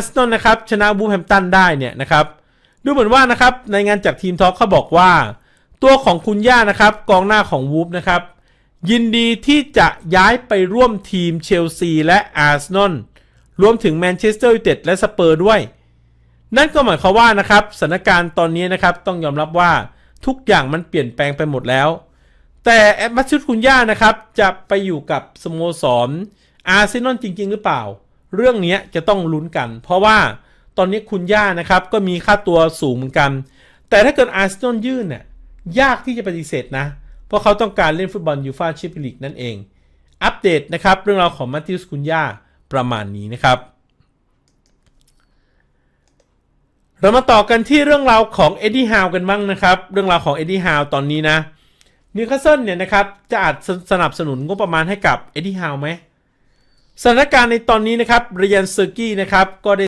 าร์เซนอลนะครับชนะบูแฮมตันได้เนี่ยนะครับดูเหมือนว่านะครับในงานจากทีมทอล์กเขาบอกว่า ตัวของคุณย่านะครับกองหน้าของวูฟนะครับยินดีที่จะย้ายไปร่วมทีมเชลซีและอาร์เซนอลรวมถึงแมนเชสเตอร์ยูไนเต็ดและสเปอร์ด้วย นั่นก็หมายความว่านะครับสถานการณ์ตอนนี้นะครับต้องยอมรับว่าทุกอย่างมันเปลี่ยนแปลงไปหมดแล้ว แต่แอดมัตชุดคุณย่านะครับจะไปอยู่กับสโมสรอาร์เซนอลจริง ๆ หรือเปล่า เรื่องนี้จะต้องลุ้นกัน เพราะว่าตอนนี้คุณย่านะครับก็มีค่าตัวสูงเหมือนกัน แต่ถ้าเกิดอาร์เซนอลยื่นเนี่ยยากที่จะปฏิเสธนะ เพราะเขาต้องการเล่นฟุตบอลยูฟาแชมเปี้ยนลีกนั่นเอง อัปเดตนะครับ เรื่องราวของมัตติสคุณย่าประมาณนี้นะครับ เรามาต่อกันที่เรื่องราวของเอ็ดดี้ฮาวกันบ้างนะครับ เรื่องราวของเอ็ดดี้ฮาวตอนนี้นะนิวคาสเซิลเนี่ยนะครับจะอาจสนับสนุนงบประมาณให้กับเอ็ดดี้ฮาวไหม สถานการณ์ในตอนนี้นะครับเรียนเซอร์กี้นะครับก็ได้